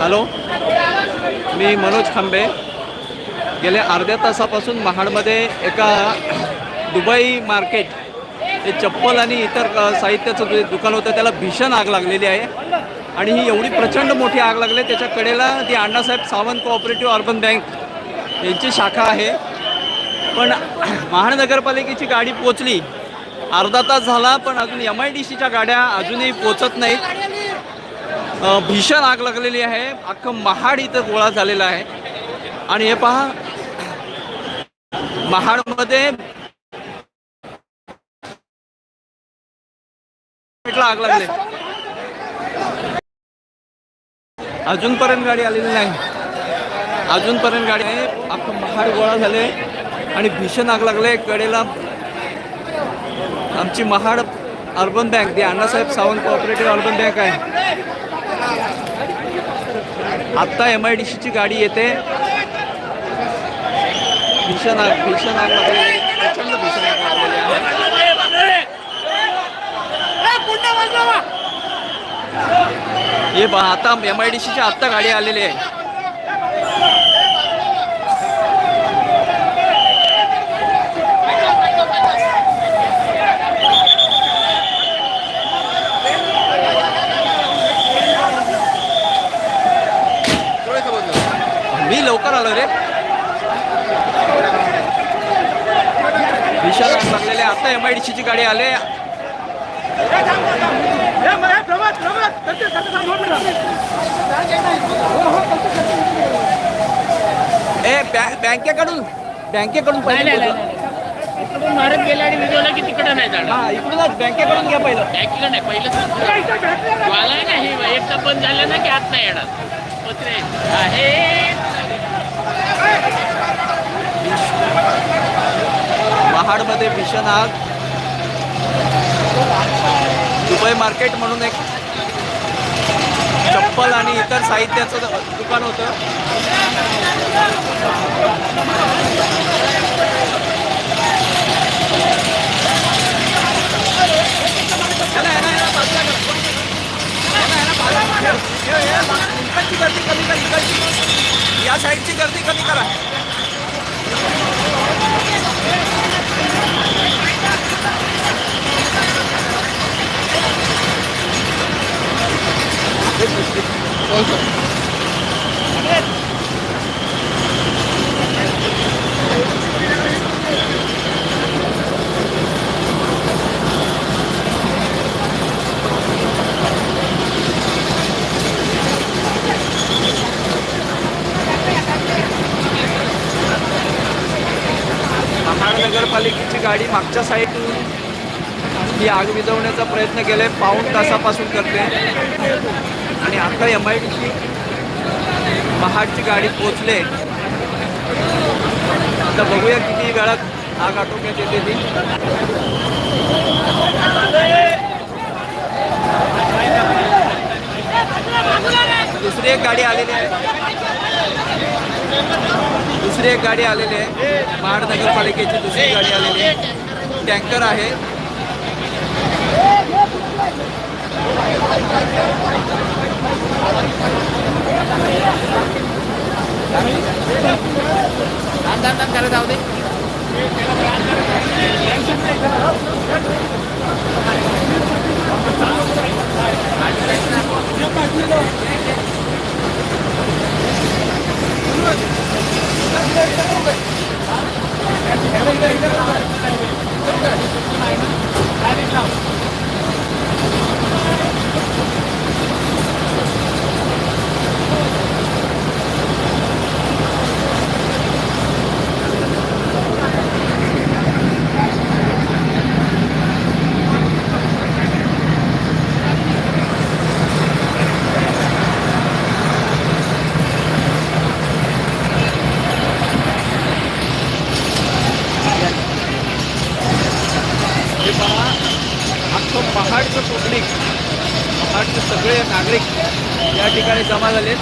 Hello मी मनोज खांबे. गेल्या अर्ध्या तासापासून महाडमध्ये एका दुबई मार्केट हे चप्पल आणि इतर साहित्याचं जे दुकान होतं त्याला भीषण आग लागलेली आहे. आणि ही एवढी प्रचंड मोठी आग लागली त्याच्या कडेला ती Annasaheb Sawant cooperative urban bank यांची शाखा आहे. पण महानगरपालिकेची गाडी पोचली. अर्धा तास झाला पण अजून एम आय डी सीच्या गाड्या अजूनही पोचत नाहीत. भीषण आग लागलेली आहे. अख्खं महाड इथं गोळा झालेला आहे. आणि हे पहा महाडमध्ये आग लागले. अजूनपर्यंत गाडी आलेली नाही. अजूनपर्यंत गाडी आहे. अख्खं महाड गोळा झाले. आणि भीषण आग लागले. कडेला आमची महाड अर्बन बँक ती Annasaheb Sawant cooperative urban bank आहे. आत्ता एम आय डी सीची गाडी येते. भीषण आग भीषण आग प्रचंड भीषण आग लागलेली आहे हे पहा आता एम आय डी सीची आत्ता गाडी आलेली आहे. मी लवकर आलो रे? भीषण आग लागलेले आता एम आय डी सीची गाडी आले. ए बँक बँकेकडून बँकेकडून पहिले इकडून मारत गेला आणि की तिकडं नाही जाणार? हा इकडूनच बँकेकडून घ्या पहिलं. बँकेला नाही पहिलं ज्वाला आहे ना हे एकदा बंद झालं ना की आत नाही येणार. पत्रे आहे. महाडमध्ये भीषण आग. दुबई मार्केट म्हणून एक चप्पल आणि इतर साहित्याचं दुकान होतं इकडची गर्दी कमी करा इकडची या साईडची गर्दी कमी करा। Thank महानगरपालिकेची गाडी मागच्या साईडून ही आग विझवण्याचा प्रयत्न केलाय. पाऊण तासापासून करते आणि आता एम आय डी महाडची गाडी पोचले आता बघूया किती वेळात आग आटोक्यात येते ती. दुसरी एक गाडी आलेली आहे. दुसरी एक गाडी आलेली आहे. महानगरपालिकेची दुसरी गाडी आलेली आहे. टँकर आहे. करा जाऊ दे हे नागरिक या ठिकाणी जमा झाले.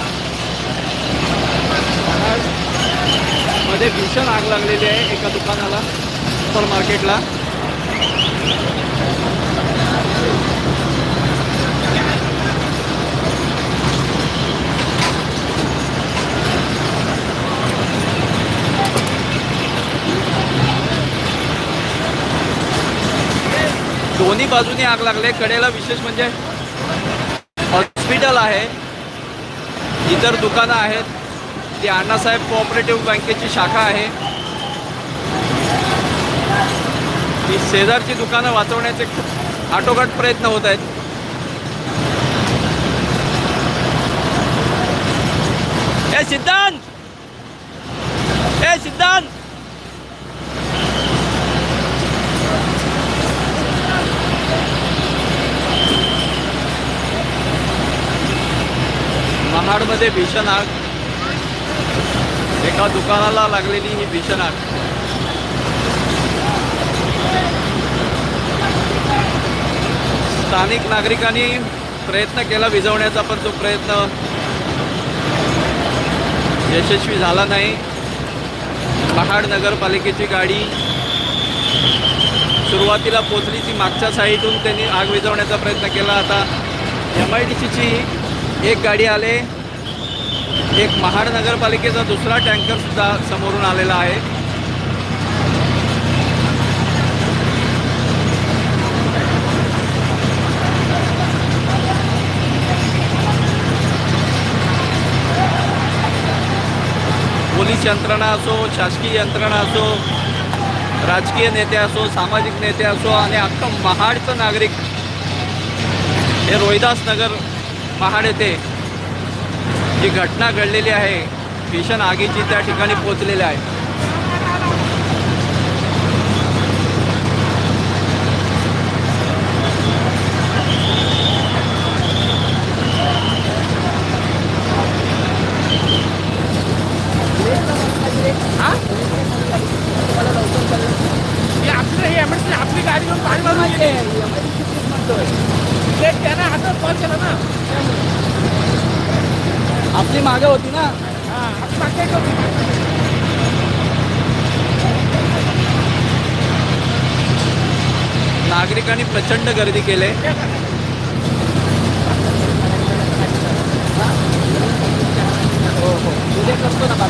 मध्ये भीषण आग लागलेली आहे एका दुकानाला सुपर मार्केटला. दोन्ही बाजूनी आग लागले कडेला विशेष म्हणजे हॉस्पिटल आहे. इतर दुकानं आहेत. ती अण्णासाहेब कोऑपरेटिव्ह बँकेची शाखा आहे. ही शेजारची दुकानं वाचवण्याचे खूप आटोकाट प्रयत्न होत आहेत. ए सिद्धांत! ए सिद्धांत! महाडमध्ये भीषण आग. एका दुकानाला लागलेली ही भीषण आग. स्थानिक नागरिकांनी प्रयत्न केला विझवण्याचा पण तो प्रयत्न यशस्वी झाला नाही. महाड नगरपालिकेची गाडी सुरुवातीला पोचली ती मागच्या साईडून त्यांनी आग विझवण्याचा प्रयत्न केला. आता एम आय डी सीची एक गाडी आले. एक महाड नगरपालिकेचा दुसरा टँकरसुद्धा समोरून आलेला आहे. पोलीस यंत्रणा असो शासकीय यंत्रणा असो राजकीय नेते असो सामाजिक नेते असो आणि अख्खं महाडचं नागरिक हे रोहिदास नगर महाड येथे जी घटना घडलेली आहे भीषण आगीची त्या ठिकाणी पोचलेली आहे. हे? आपलं हे गाडी घेऊन पाणी मारून गेली. ते त्यानं हातात कॉल केला ना. आपली मागे होती ना? नागरिकांनी प्रचंड गर्दी केले. हो हो उद्या करतो ना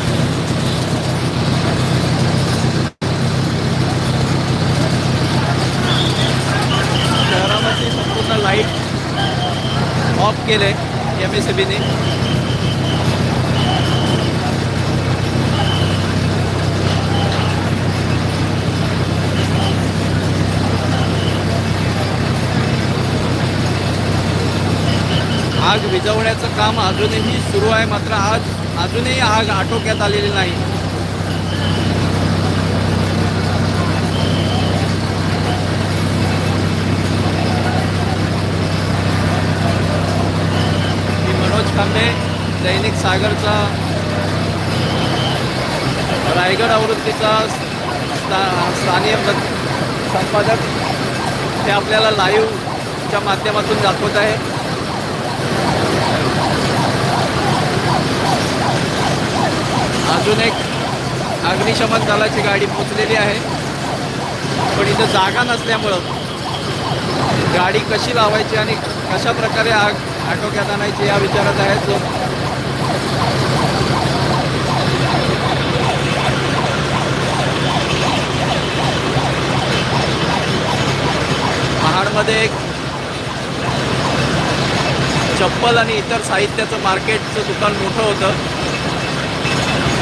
शहरामध्ये संपूर्ण लाइट ऑफ केले एम एस बीने आग विझवण्याचं काम अजूनही सुरू आहे. मात्र आज अजूनही आग आटोक्यात आलेली नाही. मी मनोज खांबे दैनिक सागरचा रायगड आवृत्तीचा स्था स्थानीय प्र- संपादक. ते आपल्याला लाईव्हच्या माध्यमातून दाखवत आहे. अजून एक अग्निशमन दलाची गाडी पोचलेली आहे. पण इथं जागा नसल्यामुळं गाडी कशी लावायची आणि कशा प्रकारे आग आटोक्यात आणायची या विचारात आहे. जो महाडमध्ये एक चप्पल आणि इतर साहित्याचं मार्केटचं दुकान मोठं होतं.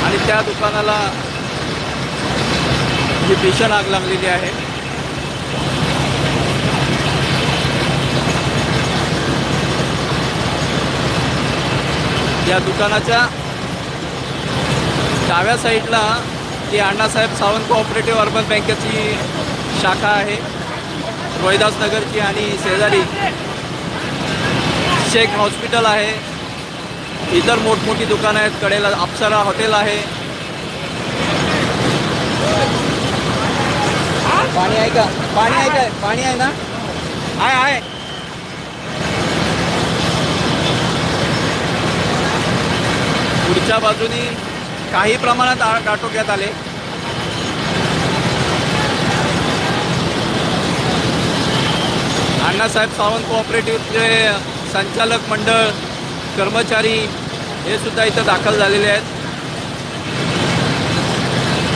आणि त्या दुकानाला ही भीषण आग लागलेली आहे. या दुकानाच्या डाव्या साईडला ती अण्णासाहेब सावंत कोऑपरेटिव्ह अर्बन बँकेची शाखा आहे. रोहिदासनगरची आणि शेजारी शेख हॉस्पिटल आहे. इतर मोठमोठी दुकानं आहेत. कडेला अप्सरा हॉटेल आहे. पाणी आहे का? पाणी आहे काय पाणी आहे ना? आहे आहे पुढच्या बाजूनी काही प्रमाणात आळ आटोक्यात आले. अण्णासाहेब सावंत कोऑपरेटिव्हचे संचालक मंडळ कर्मचारी हे सुद्धा इथं दाखल झालेले आहेत.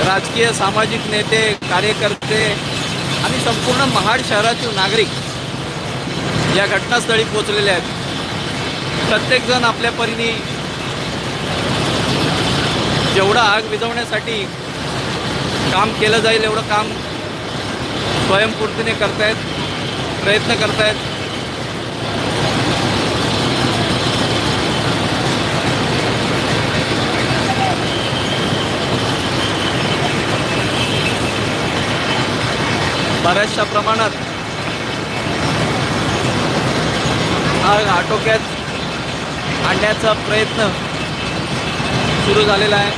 राजकीय सामाजिक नेते कार्यकर्ते आणि संपूर्ण महाड शहरातील नागरिक या घटनास्थळी पोचलेले आहेत. प्रत्येकजण आपल्या परीने जेवढं आग विझवण्यासाठी काम केलं जाईल एवढं काम स्वयंपूर्तीने करतायत प्रयत्न करतायत. बऱ्याचशा प्रमाणात. आग आटोक्यात आणण्याचा प्रयत्न सुरू झालेला आहे.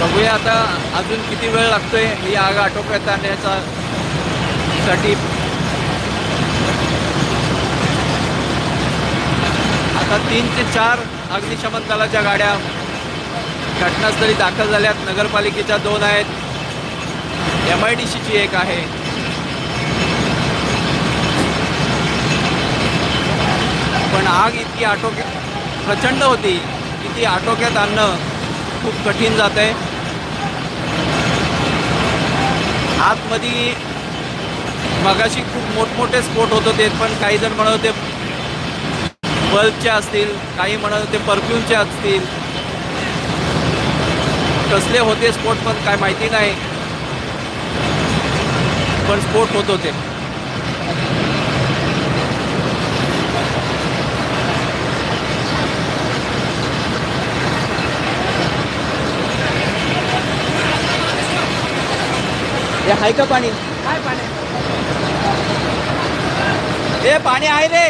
बघूया आता अजून किती वेळ लागतोय ही आग आटोक्यात आणण्याचा साठी. आता तीन ते चार अग्निशमन दलाच्या गाड्या घटनास्थळी दाखल झाल्यात. नगरपालिकेच्या दोन आहेत. एम आय डी सीची एक आहे. पण आग इतकी आटोक्या प्रचंड होती की ती आटोक्यात आणणं खूप कठीण जात आहे आतमध्ये मगाशी खूप मोठमोठे स्फोट होत होते पण काही जण म्हणत होते बल्बचे असतील काही म्हणत होते परफ्यूमचे असतील. कसले होते स्फोट पण काय माहिती नाही. पण स्फोट होत होते. हे आहे का पाणी? काय पाणी? ए पाणी आहे रे.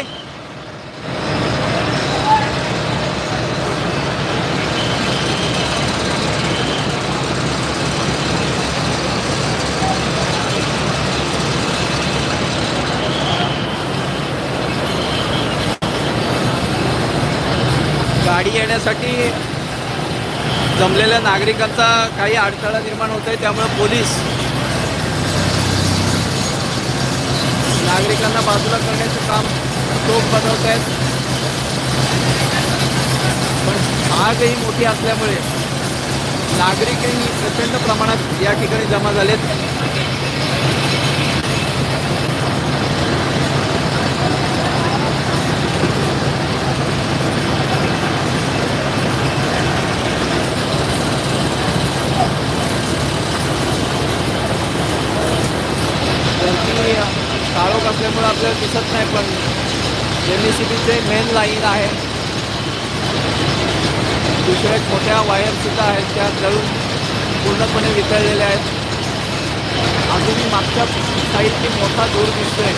गाडी येण्यासाठी जमलेल्या नागरिकांचा काही अडथळा निर्माण होत आहे. त्यामुळे पोलीस नागरिकांना बाजूला करण्याचं काम चोख बनवत आहेत. पण आगही मोठी असल्यामुळे नागरिकही प्रचंड प्रमाणात या ठिकाणी जमा झालेत. असल्यामुळं आपल्याला दिसत नाही पण एम एस सी बीचे मेन लाईन आहे. दुसऱ्या छोट्या वायरसुद्धा आहेत त्या जळून पूर्णपणे वितळलेल्या आहेत. अजूनही मागच्या साईडची मोठा दूर दिसतोय.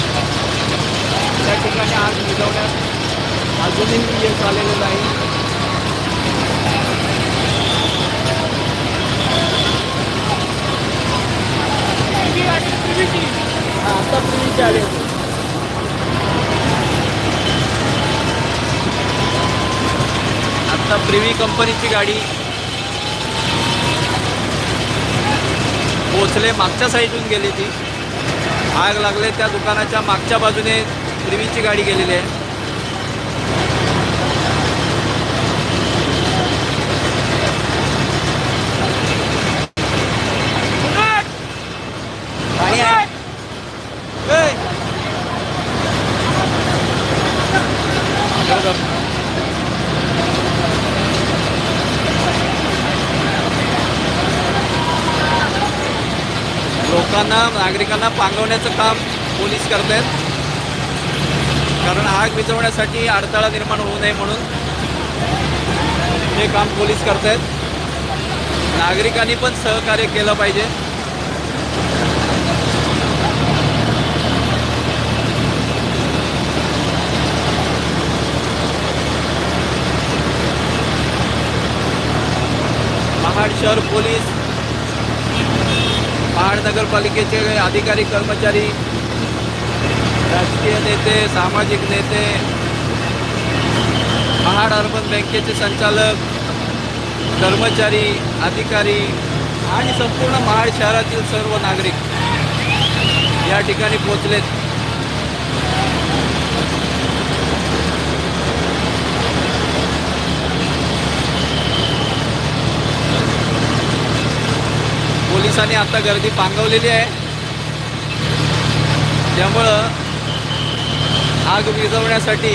त्या ठिकाणी आग विझवण्यात अजूनही यश आलेलं नाही. आता तुम्ही आले आता कंपनीची गाडी. पोचले मागच्या साईडून गेली ती. आग लागले त्या दुकानाच्या मागच्या बाजूने प्रिव्हीची गाडी गेलेली आहे उन्हात! पाणी आहे ए! बरोबर. लोकांना नागरिकांना पांगवण्याचं काम पोलीस करत आहेत कारण आग विझवण्यासाठी अडथळा निर्माण होऊ नये म्हणून हे काम पोलीस करत आहेत नागरिकांनी पण सहकार्य केलं पाहिजे. महाड शहर पोलीस महाड नगरपालिकेचे अधिकारी कर्मचारी राजकीय नेते सामाजिक नेते महाड अर्बन बँकेचे संचालक कर्मचारी अधिकारी आणि संपूर्ण महाड शहरातील सर्व नागरिक या ठिकाणी पोचलेत पोलिसांनी आता गर्दी पांगवलेली आहे. त्यामुळं आग विझवण्यासाठी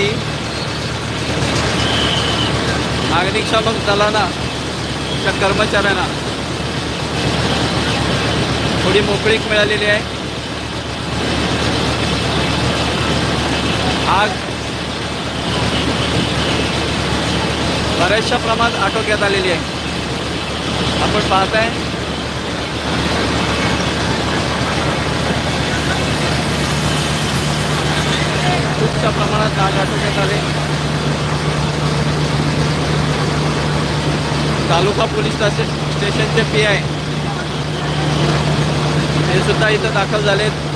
अग्निशामक दलांना त्या कर्मचाऱ्यांना थोडी मोकळीक मिळालेली आहे. आग बऱ्याचशा प्रमाणात आटोक्यात आलेली आहे. आपण पाहताय खूपशा प्रमाणात दाग आटोक्यात आले. तालुका पोलीस स्टेशनचे पी आय. हे सुद्धा इथं दाखल झालेत.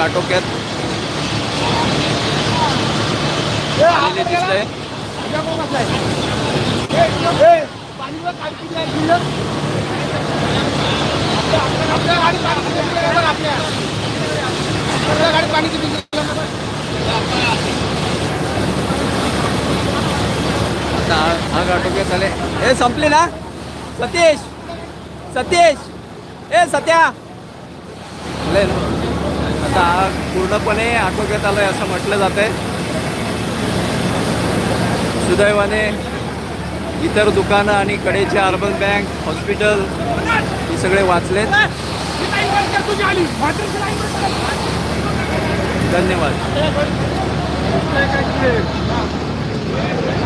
आटोक्यात. दिसतंय. आता आग- आग आटोक्यात आले. ए संपली ना? सतीश! सतीश! ए सत्या! आलंय ना. आता पूर्णपणे आटोक्यात आलंय असं म्हटलं जातंय. सुदैवाने इतर दुकानं आणि कडेचे अर्बन बँक हॉस्पिटल हे सगळे वाचलेत. धन्यवाद.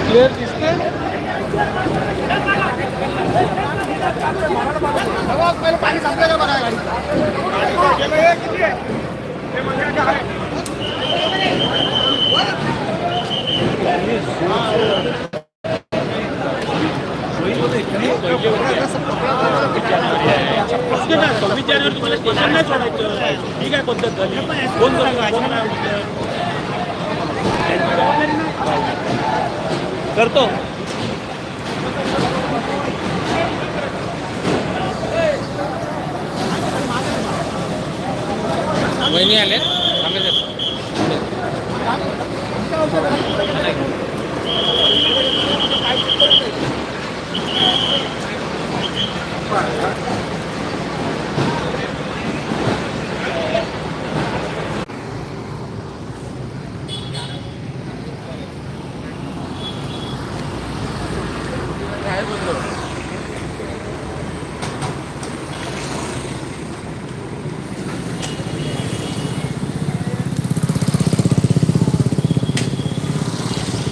क्लिअर दिसते सव्वीस जानेवारी तुम्हाला स्टेशन नाही सोडायचं ही काय पद्धत झाली कोण करतो? वहिनी आले थांबायचं